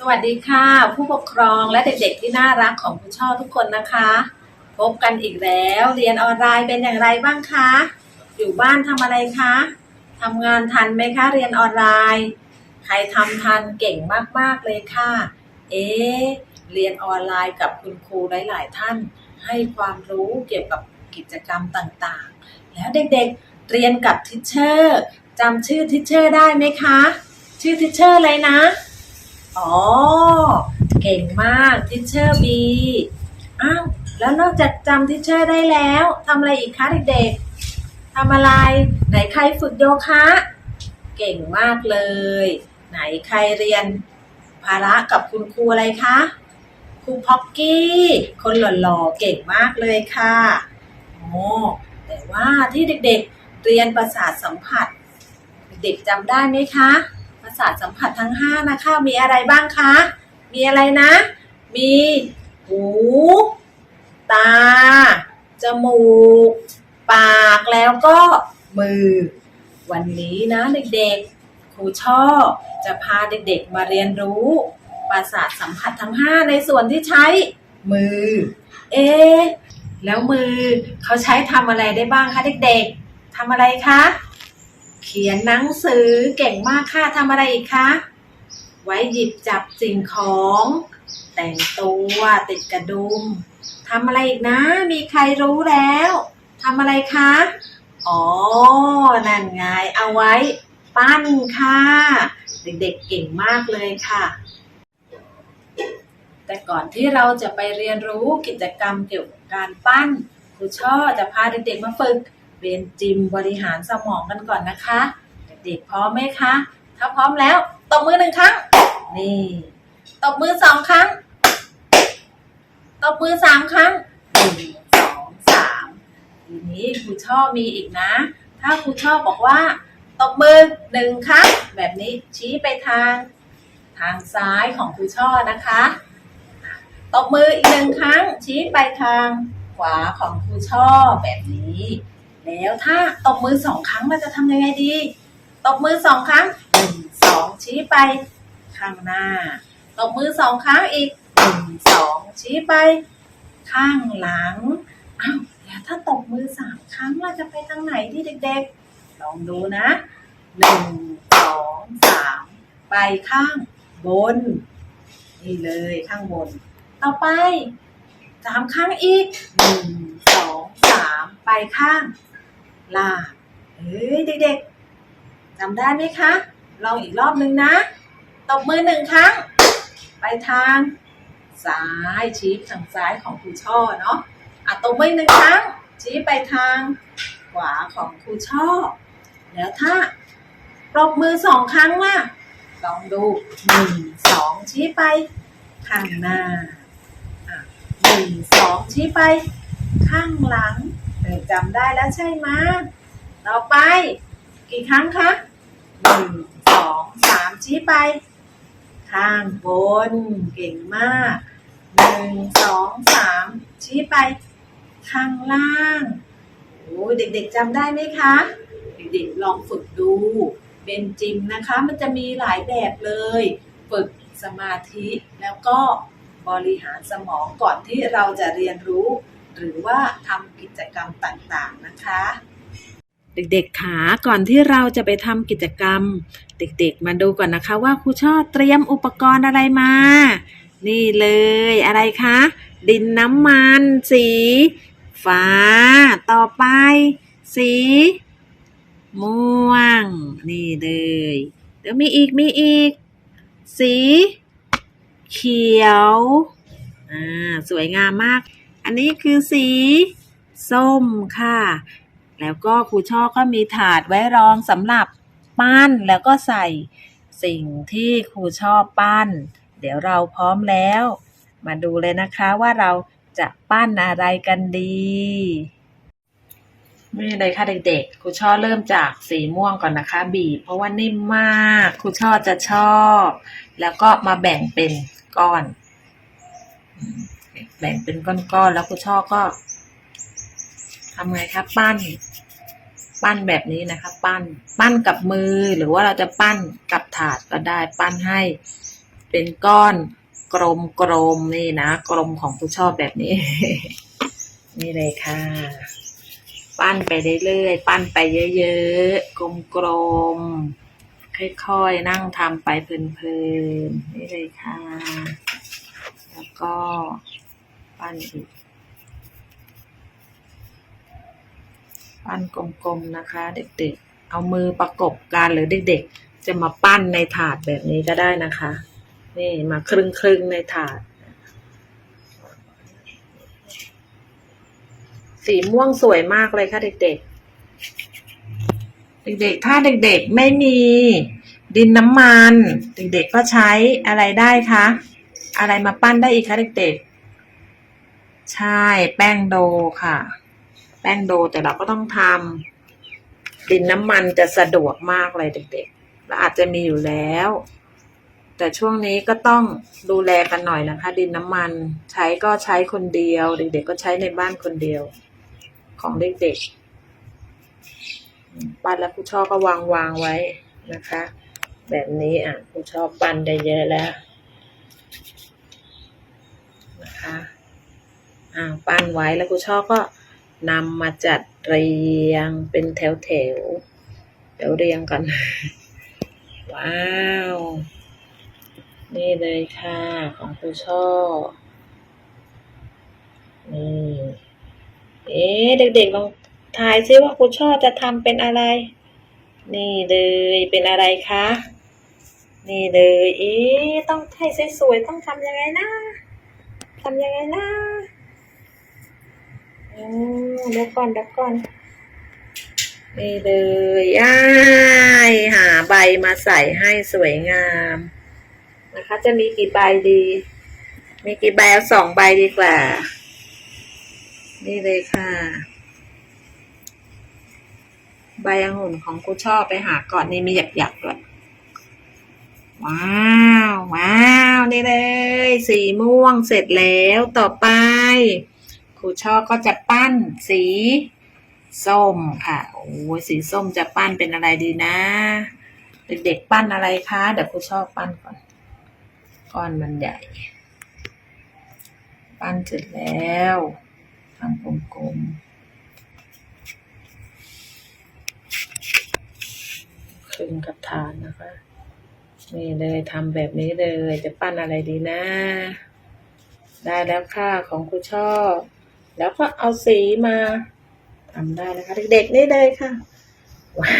สวัสดีค่ะ ผู้ปกครองและเด็กๆที่น่ารักของคุณช่อทุกคนนะคะ พบกันอีกแล้วเรียนออนไลน์เป็นอย่างไรบ้างคะ อยู่บ้านทำอะไรคะทำงานทันไหมคะ เรียนออนไลน์ ใครทำทันเก่งมากๆเลยค่ะ เอ๊เรียนออนไลน์กับคุณครูหลาย ๆ ท่าน ให้ความรู้เกี่ยวกับกิจกรรมต่างๆ แล้วเด็กๆเรียนกับทิชเชอร์จำชื่อทิชเชอร์ได้ไหมคะ ชื่อทิชเชอร์อะไรนะ อ๋อ เก่งมากทิชเชอร์บีอ้าวแล้วนอกจากจำทิชเชอร์ได้แล้วทำอะไรอีกคะเด็กๆทำอะไร ไหนใครฝึกโยคะ เก่งมากเลย ไหนใครเรียนภาระกับคุณครูอะไรคะครูพ็อกกี้ คนหล่อๆเก่งมากเลยค่ะโอ้แต่ว่าที่เด็กๆเรียนประสาทสัมผัส เด็กจำได้ไหมคะ ประสาทสัมผัสทั้งห้านะคะ มีอะไรบ้างคะ มีอะไรนะ มีหู ตา จมูก ปากแล้วก็มือ วันนี้นะเด็กๆ ครูชอบจะพาเด็กๆมาเรียนรู้ประสาทสัมผัสทั้งห้าในส่วนที่ใช้มือ เอ๊แล้วมือเขาใช้ทำอะไรได้บ้างคะเด็กๆทำอะไรคะ เขียนหนังสือเก่งมากค่ะทำอะไรอีกคะ ไว้หยิบจับสิ่งของ แต่งตัวติดกระดุมทำอะไรอีกนะ มีใครรู้แล้วทำอะไรคะ อ๋อ นั่นไง เอาไว้ ปั้นค่ะ เด็กๆเก่งมากเลยค่ะ แต่ก่อนที่เราจะไปเรียนรู้กิจกรรมเกี่ยวกับการปั้นครูช่อจะพาเด็กๆมาฝึก เรียนจิมบริหารสมองกันก่อนนะคะ เด็กๆพร้อมไหมคะ ถ้าพร้อมแล้วตบมือหนึ่งครั้ง นี่ตบมือสองครั้งตบมือสามครั้งหนึ่งสองสามทีนี้ครูชอบมีอีกนะ ถ้าครูชอบบอกว่าตบมือหนึ่งครั้งแบบนี้ชี้ไปทาง ทางซ้ายของครูช่อนะคะตบมืออีกหนึ่งครั้งชี้ไปทางขวาของครูช่อแบบนี้ แล้วถ้าตบมือสองครั้งเราจะทำยังไงดี ตบมือสองครั้งหนึ่งสองชี้ไป ข้างหน้า ตบมือสองครั้งอีกหนึ่งสองชี้ไป ข้างหลังอ้าวแล้วถ้าตบมือสามครั้งเราจะไปทางไหนที่เด็กๆ ลองดูนะหนึ่งสองสามไปข้างบน นี่เลยข้างบน ต่อไปสามครั้งอีกหนึ่งสองสามไปข้าง ล่าเฮ้ยเด็กๆจำได้ไหมคะลองอีกรอบหนึ่งนะตบมือหนึ่งครั้ง ไปทาง ซ้ายชี้ทางซ้ายของครูช่อเนาะอะตบมือหนึ่งครั้ง ชี้ไปทาง ขวาของครูช่อ แล้วถ้าปรบมือสองครั้งล่ะลองดูหนึ่งสองชี้ไปข้างหน้าอะหนึ่งสองชี้ไป ข้างหลัง จำได้แล้วใช่ไหมต่อไป กี่ครั้งคะหนึ่งสองสามชี้ไป ข้างบน เก่งมากหนึ่งสองสามชี้ไป ข้างล่างโอ้เด็กๆจำได้ไหมคะ เด็กๆลองฝึกดู เป็นจิมนะคะ มันจะมีหลายแบบเลย ฝึกสมาธิแล้วก็บริหารสมองก่อนที่เราจะเรียนรู้ หรือว่าทำกิจกรรมต่างๆนะคะ เด็กๆขาก่อนที่เราจะไปทำกิจกรรม เด็กๆ มาดูก่อนนะคะว่าครูช่อเตรียมอุปกรณ์อะไรมา นี่เลยอะไรคะ ดินน้ำมัน สีฟ้า ต่อไป สีม่วง นี่เลยเดี๋ยวมีอีกมีอีก สี เขียว อ่า สวยงามมาก อันนี้คือสี ส้มค่ะ แล้วก็ครูช่อก็มีถาดไว้รองสำหรับปั้นแล้วก็ใส่สิ่งที่ครูชอบปั้น เดี๋ยวเราพร้อมแล้ว มาดูเลยนะคะว่าเราจะปั้นอะไรกันดีนี่เลยค่ะเด็กๆ ครูช่อเริ่มจากสีม่วงก่อนนะคะ บีบเพราะว่านิ่มมาก ครูช่อจะชอบ แล้วก็มาแบ่งเป็นก้อน แบ่งเป็นก้อนๆแล้วครูช่อก็ทำไงครับปั้น ปั้นแบบนี้นะคะปั้น ปั้นกับมือหรือว่าเราจะปั้นกับถาดก็ได้ปั้นให้เป็นก้อนกลมกลมๆนี่นะกลมของผู้ชอบแบบนี้ นี่เลยค่ะ ปั้นไปเรื่อยๆปั้นไปเยอะๆกลมๆค่อยๆนั่งทำไปเพลินๆนี่เลยค่ะ แล้วก็ ปั้นอีก ปั้นกลมๆนะคะ เด็กๆ เอามือประกบกันหรือเด็กๆ จะมาปั้นในถาดแบบนี้ก็ได้นะคะ นี่มาครึ่งคร่งๆในถาด สีม่วงสวยมากเลยค่ะเด็กๆเด็กๆ ถ้าเด็กๆ ไม่มีดินน้ำมัน เด็กๆ ก็ใช้อะไรได้คะ อะไรมาปั้นได้อีกคะเด็กๆ ใช่แป้งโดค่ะ แป้งโดแต่เราก็ต้องทำดินน้ำมันจะสะดวกมากเลยเด็กๆและอาจจะมีอยู่แล้ว แต่ช่วงนี้ก็ต้องดูแลกันหน่อยนะคะ ดินน้ำมันใช้ก็ใช้คนเดียว เด็กๆก็ใช้ในบ้านคนเดียว ของเด็กๆปั้นแล้วผู้ชอบก็วางวางไว้นะคะ แบบนี้อะผู้ชอบปั้นได้เยอะแล้วนะคะ ปั้นไว้แล้วผู้ชอบก็นำมาจัดเรียงเป็นแถวแถวๆเดี๋ยวเรียงกัน ว้าว นี่เลยค่ะของผู้ชอบนี่ เอ๊ะเด็กๆลองทายซิว่าคุณช่อจะทำเป็นอะไร นี่เลยเป็นอะไรคะ นี่เลย เอ๊ะต้องให้สวยๆต้องทำยังไงนะทำยังไงนะ อืมเดี๋ยวก่อนเดี๋ยวก่อนนี่เลยอ้ายหาใบมาใส่ให้สวยงาม นะคะ จะมีกี่ใบดี มีกี่ใบเอาสองใบดีกว่า นี่เลยค่ะ ใบองุ่นของกูชอบไปหาก่อนนี่มีหยักๆด้วยว้าวว้าว นี่เลย สีม่วงเสร็จแล้วต่อไป ครูชอบก็จะปั้นสีส้มค่ะโอ้ยสีส้มจะปั้นเป็นอะไรดีนะ เด็กๆปั้นอะไรคะเดี๋ยวครูชอบปั้นก่อนก้อนมันใหญ่ ปั้นเสร็จแล้วทำกลมๆึงกระถานนะคะ นี่เลยทำแบบนี้เลยจะปั้นอะไรดีนะ ได้แล้วค่ะของครูชอบ แล้วก็เอาสีมาทำได้นะคะ เด็กๆนี่เลยค่ะ ว้า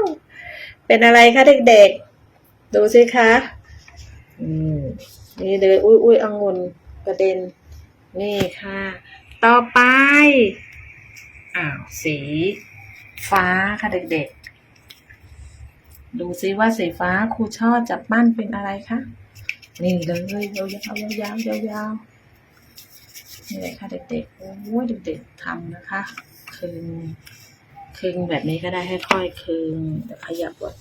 ว เป็นอะไรคะเด็กๆ ดูสิคะอืมนี่เลยอุ้ยอุ้ยองุ่นกระเด็น นี่ค่ะ ต่อไป อ้าว สี ฟ้าค่ะเด็กๆ ดูซิว่าสีฟ้าครูชอบจะปั้นเป็นอะไรคะ นี่เลยยาวยาวๆยาวๆ นี่เลยค่ะเด็กๆโอ้ยเด็กๆทำนะคะคึงคึงแบบนี้ก็ได้ค่อยๆคึงขยับก่อ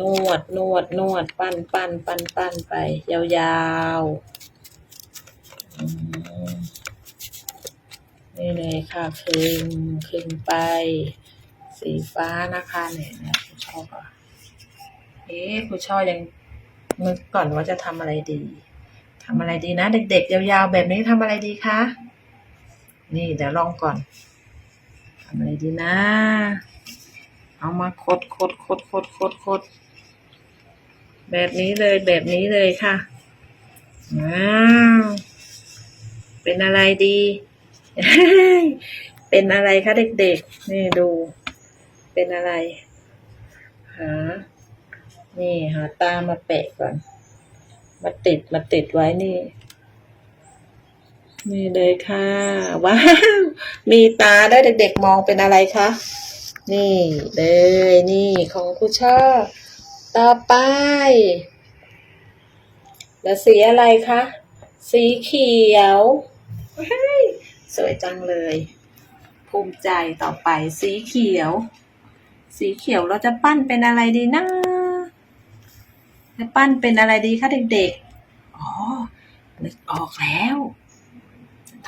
นวดนวดนวดปั้นปั้นปั้นปั้นไป ยาวๆนี่เลยค่ะคึงคึงไป สีฟ้านะคะเนี่ยเนี่ยคุณชอบอะเอ๊ะคุณชอบยังนึกก่อนว่าจะทำอะไรดี ทำอะไรดีนะ เด็ก ๆ ยาวๆแบบนี้ทำอะไรดีคะนี่เดี๋ยวลองก่อนทำอะไรดีนะ เอามาคดคดคดคดคดคดแบบนี้เลยแบบนี้เลยค่ะว้าวเป็นอะไรดี เป็นอะไรคะเด็กๆ นี่ดู เป็นอะไรหานี่หาตามาแปะก่อน มาติดมาติดไว้นี่ นี่เลยค่ะ ว้าว มีตาได้เด็กๆมองเป็นอะไรคะ นี่เลยนี่ของครูชอบต่อไป แล้วสีอะไรคะ สีเขียวสวยจังเลย ภูมิใจต่อไปสีเขียว สีเขียวเราจะปั้นเป็นอะไรดีนะ จะปั้นเป็นอะไรดีคะเด็กๆ อ๋อ นึกออกแล้ว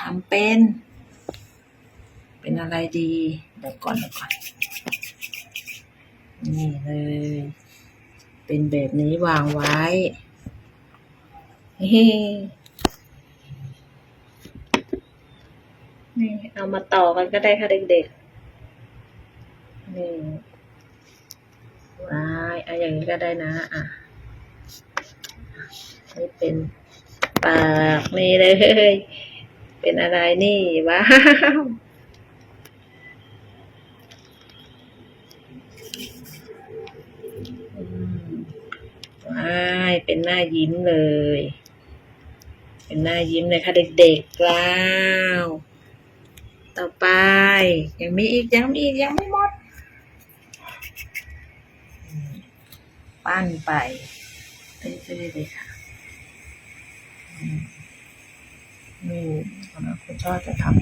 ทำเป็น เป็นอะไรดี เดี๋ยวก่อนเดี๋ยวก่อน นี่เลย เป็นแบบนี้วางไว้เฮ้นี่เอามาต่อกันก็ได้ค่ะเด็กๆ นี่วายเอาอย่างนี้ก็ได้นะ อะ นี่เป็นปากนี่เลย เป็นอะไรนี่ว้าวว้ายเป็นหน้ายิ้มเลย เป็นหน้ายิ้มเลยค่ะเด็กๆว้าว ต่อไป ยังมีอีกยังมีอีกยังไม่หมด ปั้นไปเรื่อยๆเลยค่ะ อืมนี่ตอนนั้นคุณชอบจะทำ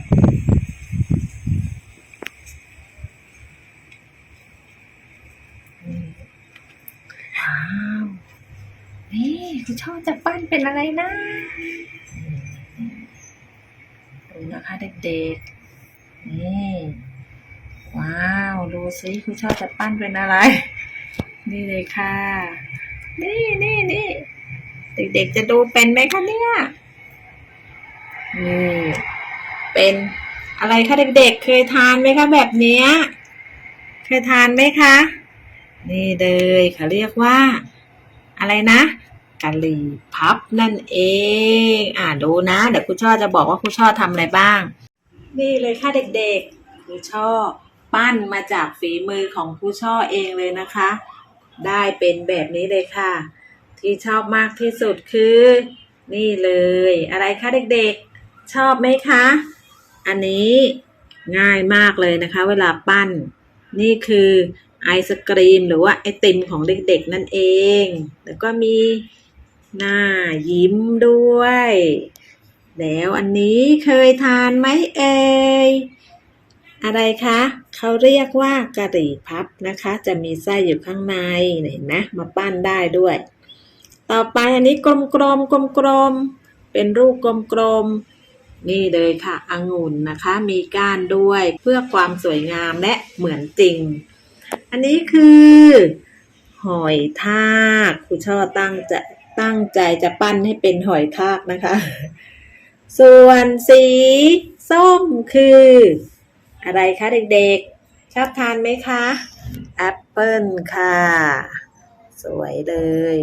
ว้าวนี่คุณชอบจะปั้นเป็นอะไรนะดูนะคะเด็กๆนี่ว้าว ดูสิคุณชอบจะปั้นเป็นอะไร นี่เลยค่ะ นี่นี่นี่ เด็กๆจะดูเป็นไหมคะเนี่ยนี่เป็นอะไรคะเด็กๆ เคยทานไหมคะแบบเนี้ย เคยทานไหมคะ นี่เลยเขาเรียกว่า อะไรนะกะหรี่พับนั่นเอง อ่าดูนะ เดี๋ยวคุณช่อจะบอกว่าคุณช่อทำอะไรบ้าง นี่เลยค่ะเด็กๆครูช่อปั้นมาจากฝีมือของครูช่อเองเลยนะคะ ได้เป็นแบบนี้เลยค่ะ ที่ชอบมากที่สุดคือ นี่เลย อะไรคะเด็กๆ ชอบไหมคะ อันนี้ง่ายมากเลยนะคะ เวลาปั้น นี่คือไอศกรีมหรือว่าไอติมของเด็กๆนั่นเอง แล้วก็มีหน้ายิ้มด้วย แล้วอันนี้เคยทานไหมเอ่ยอะไรคะเขาเรียกว่ากะหรี่พับนะคะ จะมีไส้อยู่ข้างในเห็นไหมมาปั้นได้ด้วย ต่อไปอันนี้กลมกลมกลมกลมๆเป็นรูปกลมกลมๆนี่เลยค่ะองุ่นนะคะ มีก้านด้วยเพื่อความสวยงามและเหมือนจริง อันนี้คือ หอยทากครูช่อตั้งจะตั้งใจจะปั้นให้เป็นหอยทากนะคะ ส่วนสีส้มคือ อะไรคะเด็กๆ ชอบทานไหมคะ แอปเปิลค่ะ สวยเลย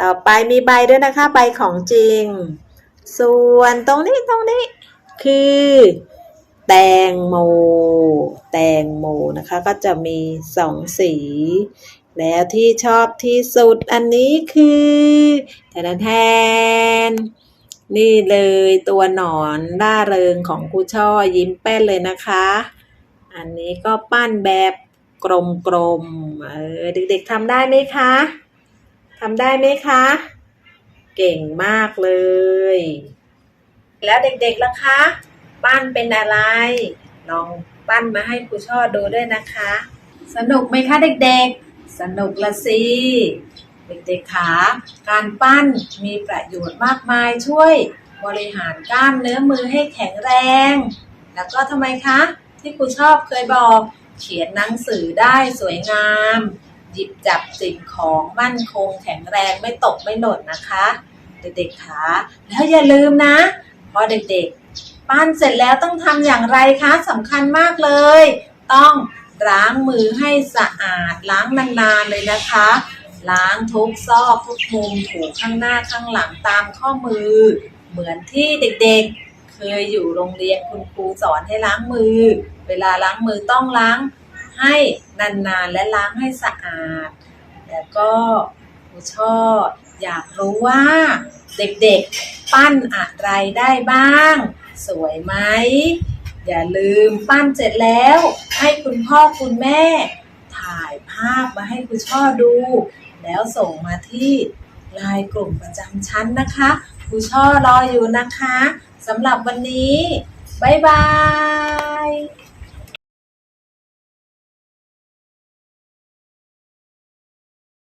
ต่อไปมีใบด้วยนะคะ ใบของจริง ส่วนตรงนี้ตรงนี้คือ แตงโม แตงโมนะคะ ก็จะมีสองสี แล้วที่ชอบที่สุดอันนี้คือแทนแทนนี่เลยตัวหนอนร่าเริงของครูช่อยิ้มแป้นเลยนะคะ อันนี้ก็ปั้นแบบกลมๆ เออเด็กๆทำได้ไหมคะ ทำได้ไหมคะ เก่งมากเลย แล้วเด็กๆล่ะคะปั้นเป็นอะไร ลองปั้นมาให้ครูช่อดูด้วยนะคะ สนุกไหมคะเด็กๆ สนุกละสิเด็กๆคะการปั้นมีประโยชน์มากมายช่วย บริหารกล้ามเนื้อมือให้แข็งแรง แล้วก็ทำไมคะ ที่ครูชอบเคยบอก เขียนหนังสือได้สวยงาม หยิบจับสิ่งของมั่นคงแข็งแรงไม่ตกไม่หล่นนะคะ เด็กๆคะแล้วอย่าลืมนะพอเด็กๆ ปั้นเสร็จแล้วต้องทำอย่างไรคะสำคัญมากเลย ต้องล้างมือให้สะอาดล้างนานๆเลยนะคะ ล้างทุกซอกทุกมุมถูข้างหน้าข้างหลังตามข้อมือ เหมือนที่เด็กๆ เคยอยู่โรงเรียนคุณครูสอนให้ล้างมือ เวลาล้างมือต้องล้าง ให้นานๆและล้างให้สะอาด แล้วก็ครูชอบอยากรู้ว่าเด็กๆปั้นอะไรได้บ้าง สวยไหม อย่าลืมปั้นเสร็จแล้ว ให้คุณพ่อคุณแม่ ถ่ายภาพมาให้คุณช่อดู แล้วส่งมาที่ไลน์กลุ่มประจำชั้นนะคะครูช่อรออยู่นะคะสำหรับวันนี้ บ๊ายบาย